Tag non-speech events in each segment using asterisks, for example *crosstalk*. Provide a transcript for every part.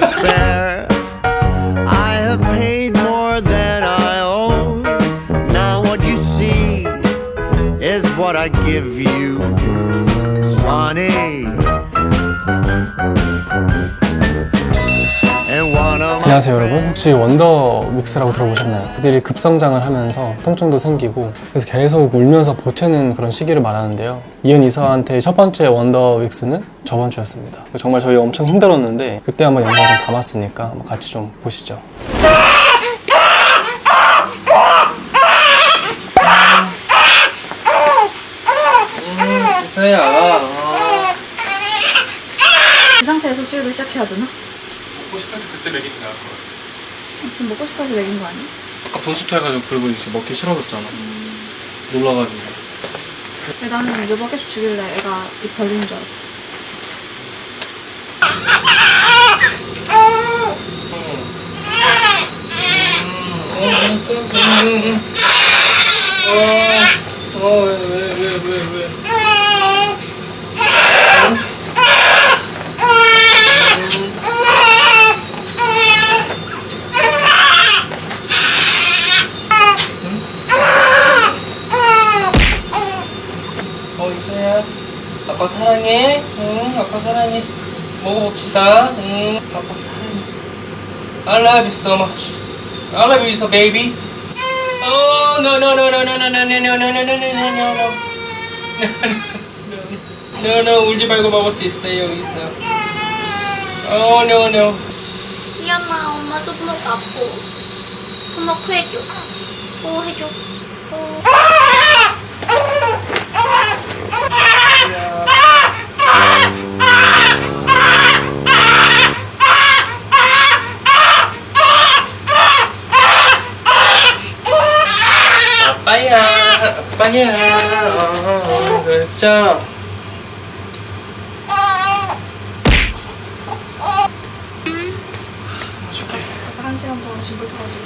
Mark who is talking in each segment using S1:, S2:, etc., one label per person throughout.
S1: despair.
S2: 안녕하세요 여러분. 혹시 원더 믹스라고 들어보셨나요? 애들이 급성장을 하면서 통증도 생기고 그래서 계속 울면서 보채는 그런 시기를 말하는데요. 이은 이서한테 첫 번째 원더 믹스는 저번 주였습니다. 정말 저희 엄청 힘들었는데 그때 한번 영상을 좀 담았으니까 한번 같이 좀 보시죠. 이서야.
S3: 이 상태에서 수유를 시작해야 되나?
S2: 먹고 싶을 때 그때 먹이지 나을 거야
S3: 지금 먹고 싶어서 먹인 거 아니야?
S2: 아까 분수토 해가지고 그리고 이제 먹기 싫어졌잖아 놀라가지고
S3: 근데 나는 여보가 계속 주길래 애가 입 벌리는 줄 알았지.
S2: 어왜왜왜왜 어 이서야 아빠 사랑해 응 아빠 사랑해 먹어봅시다 응 아빠 사랑해 I love you so much I love you so baby Oh no no no no no no no no no no no no no no no no no 울지 말고 먹을 수 있어요 있어 Oh no no
S4: 미안아 엄마 손목 아파 손목 해줘 오 해줘 오.
S2: 어, 그렇죠
S3: 아까 한 시간 동안 짐을 타가지고.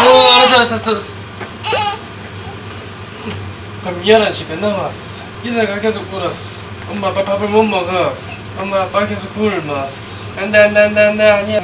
S2: 어 알았어 알았어 알았어 알았어. 그럼 미안한 집에 남았어 기사가 계속 울었어. 엄마 아빠 밥을 못 먹었어. 엄마 아빠 계속 굶었어. 안돼 안돼 안돼 안돼 아니야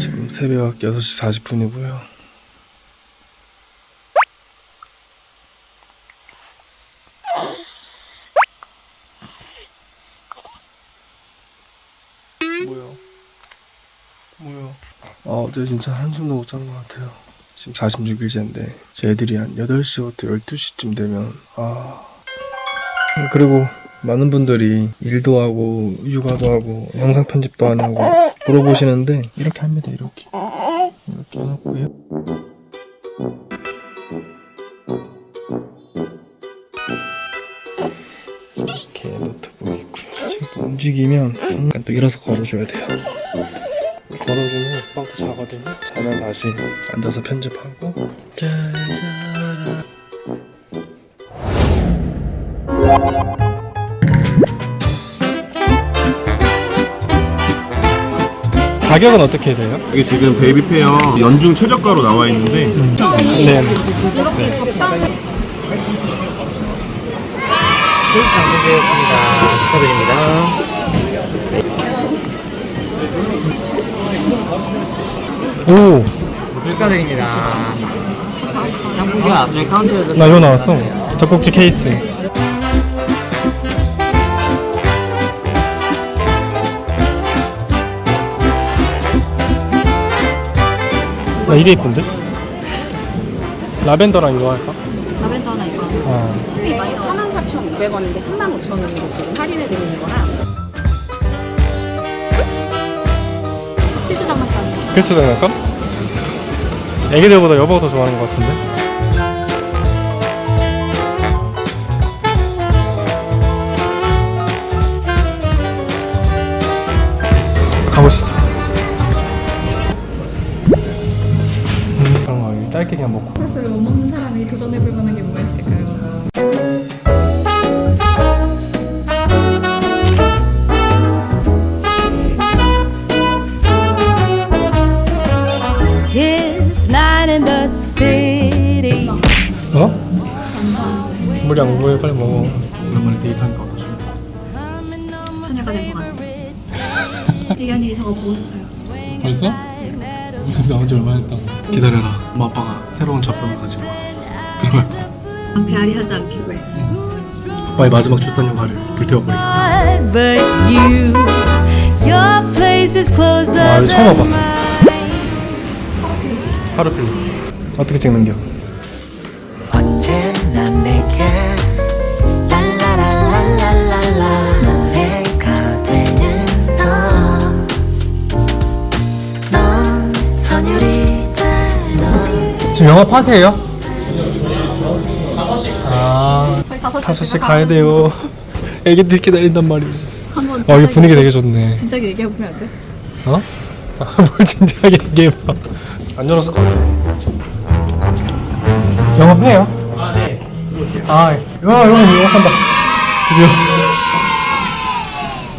S2: 지금 새벽 6시 40분이고요. 뭐야 뭐야 아 어제 진짜 한숨도 못 잔 것 같아요. 지금 46일째인데 제 애들이 한 8시부터 12시쯤 되면 아 그리고 많은 분들이 일도 하고 육아도 하고 영상 편집도 안 하고 물어보시는데 이렇게 합니다 이렇게. 이렇게 해놓고요. 이렇게 노트북 있고요. 지금 움직이면 약간 또 일어서 걸어줘야 돼요. 걸어주면 빵도 자거든요. 자면 다시 앉아서 편집하고. 잘자 가격은 어떻게 돼요?
S5: 이게 지금 베이비 페어 연중 최저가로 나와 있는데
S2: 네.
S6: 케이스 당첨되었습니다. 축하드립니다.
S2: 오,
S6: 축하드립니다. 상품과 앞쪽에 카운터에서
S2: 나 이거 나왔어. 젖꼭지 케이스. 나 이게 이쁜데? 라벤더랑 이거 할까?
S3: 라벤더 하나 이거.
S2: 어.
S7: 집이 많이 44,500원인데 35,000원으로 지금 할인해 드리는 거라
S3: 필수 장난감이야.
S2: 필수 장난감? 애기들보다 여보가 더 좋아하는 것 같은데? 짧게 그냥 먹고.
S3: 코러스를 못 먹는 사람이 도전해볼 만한 게 뭐가 있을까요?
S8: It's night in the city.
S2: 어? 물이 안 보여 빨리 먹어. 오랜만에 데이트하니까 어떠십니까?
S3: 처녀가 된것 같아요. *laughs* 이현이 저거 보고 싶어요.
S2: 벌써? 무슨 나온 지 얼마 됐다고 기다려라 엄마 아빠가 새로운 젖병을 가지고 와 들어갈 거야
S3: 배앓이 하지 않기로 해.
S2: 아빠의 마지막 출산 휴가를 불태워버리겠다
S8: But you, your place is closer.
S2: 아 이거 처음 와봤어. 하루 필름 어떻게 찍는겨? 지금 영업하세요? 아
S3: 저희 다섯
S2: 5시 가야 돼요. *laughs* 애기들 기다린단 말이에요.
S3: 한번
S2: 어 이거 분위기 되게 좋네.
S3: 진작에 얘기해 보면 안 돼?
S2: 어? *laughs* 아, 뭘 진지하게 얘기해봐. 안 열어서 가야 영업해요? 아 네. 아 이거 이거 영업한다. 드디어.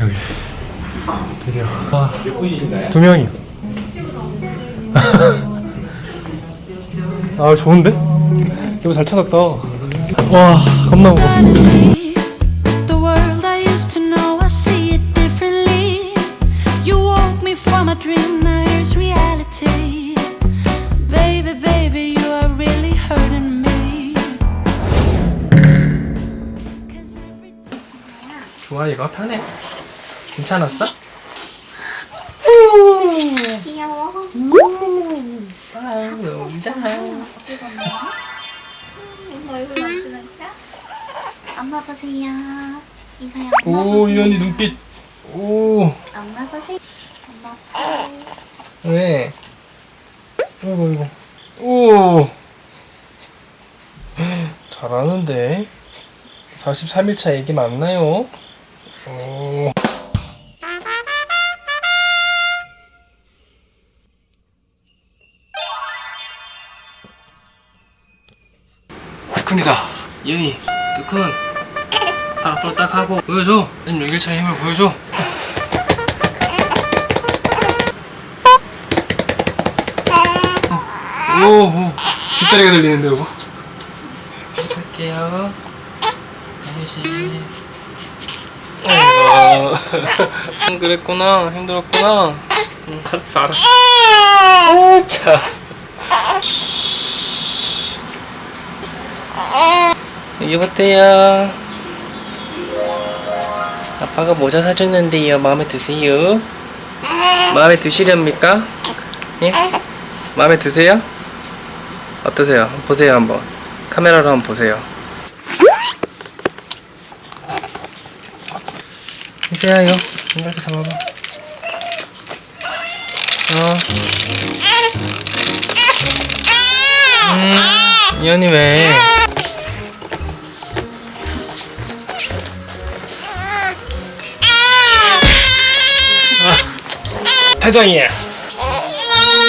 S2: 여기. 드디어. 와몇 분이신가요? 두 명이요 아 좋은데? 이거 잘 찾았다 와 겁나 무거워
S8: The world I used to know, I see it differently. You woke me from a dream, now here's reality. Baby, baby, you are really hurting me. 'Cause every
S2: 좋아 이거 편해 괜찮았어?
S9: 귀여워. 엄마 얼굴 만지는 거야? 엄마 보세요. 이사야 엄마
S2: 오
S9: 보세요.
S2: 이현이 눈빛 오
S9: 엄마 보세요. 엄마.
S2: 왜? 어이구 이거 오 잘하는데 43일차 얘기 맞나요? 오 덕훈이다. 이현이 덕훈 아빠 딱 하고 보여줘. 46일차 힘을 보여줘. 오, 오. 뒷다리가 들리는데 여보 할게요. 아저씨 아이고 그랬구나. 힘들었구나. 응, 알았어 알았어. 아차 여보세요 아빠가 모자 사줬는데요 마음에 드세요? 마음에 드시렵니까? 예? 마음에 드세요? 어떠세요? 보세요 한번 카메라로 한번 보세요 이제야요 이렇게 잡아봐 어 음, 이현이 왜 아, 태정이야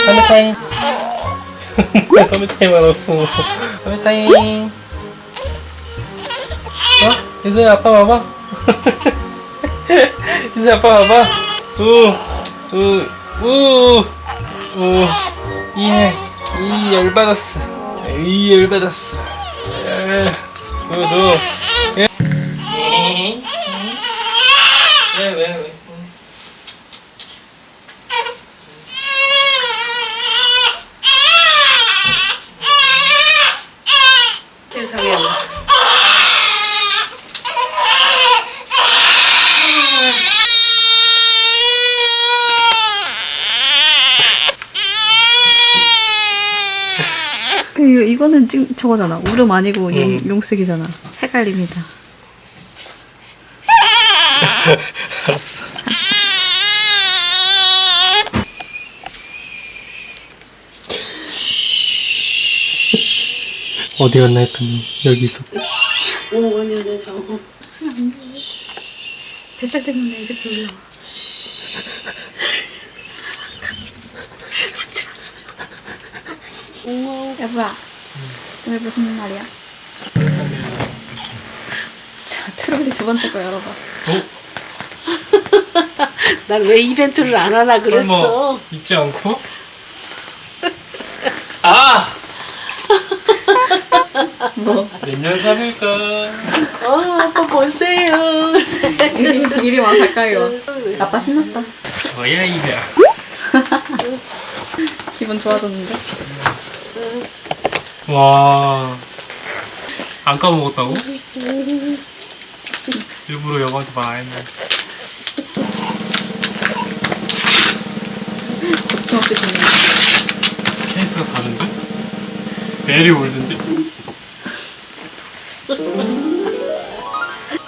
S2: 담배 타임 담배 타임 하라고. 담배 타임 어? 이수야 아빠 봐봐. *laughs* 이수야 아빠 봐봐. 우 우 우 우. 이해 이 열받았어. 이 열받았어. 우우. 왜
S3: 저거잖아. 울음 아니고 용,
S2: 음.
S3: 용쓰기잖아. 헷갈립니다. *laughs*
S2: 어디 갔나 했더니 여기 있어.
S10: 뱃살 때문에 이렇게 올라와.
S3: 여보야. 오늘 무슨 날이야? 자 트롤리 두 번째 거 열어봐 *laughs*
S11: 난왜 이벤트를 안 하나 그랬어.
S2: 잊지 않고? *laughs* 아!
S3: 뭐
S2: 몇 년 사귈까?
S11: 어, 아빠 보세요.
S3: 이리, *laughs* 이리 와 가까이 와 아빠 신났다
S2: 뭐야 이게?
S3: 기분 좋아졌는데?
S2: 와. 안 까먹었다고? 일부러 여보한테 말 안 했네.
S3: 거침없이 듣는
S2: 케이스가 다른데? 메리 올드인데?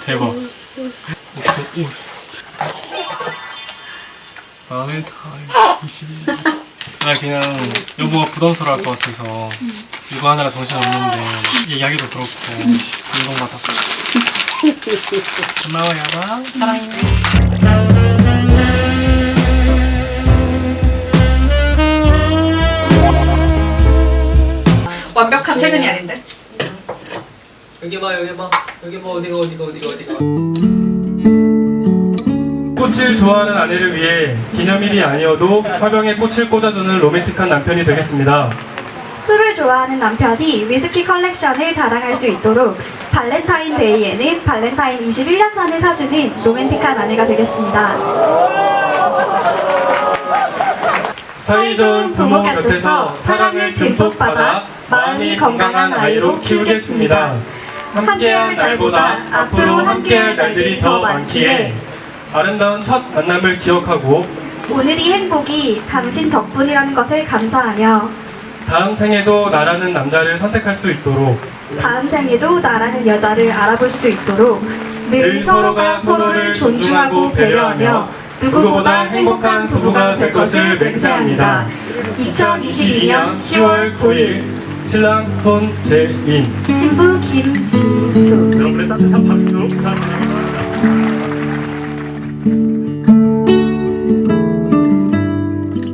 S2: 대박. 오, 오. 나는 다 21. 나 그냥 여보가 부담스러울 것 같아서 이거 하느라 정신 없는데 얘기하기도 그렇고 감동 받았어. 고마워 여보. 사랑해.
S3: 완벽한 퇴근이 아닌데?
S2: 여기 봐 여기 봐 여기 봐 어디가 어디가 어디가 어디가 꽃을 좋아하는 아내를 위해 기념일이 아니어도 화병에 꽃을 꽂아두는 로맨틱한 남편이 되겠습니다
S10: 술을 좋아하는 남편이 위스키 컬렉션을 자랑할 수 있도록 발렌타인데이에는 발렌타인 21년산을 사주는 로맨틱한 아내가 되겠습니다.
S2: 사이좋은 부모 곁에서 사랑을 듬뿍 받아 마음이 건강한 아이로 키우겠습니다 함께할 날보다 앞으로 함께할 날들이 더 많기에 아름다운 첫 만남을 기억하고
S10: 오늘이 행복이 당신 덕분이라는 것을 감사하며
S2: 다음 생에도 나라는 남자를 선택할 수 있도록
S10: 다음 생에도 나라는 여자를 알아볼 수 있도록 늘 서로가 서로를 존중하고 배려하며 누구보다 행복한 부부가 될 것을 맹세합니다. 2022년 10월 9일
S2: 신랑 손재인
S10: 신부 김지수
S2: 여러분의 따뜻한 박수 부탁드립니다.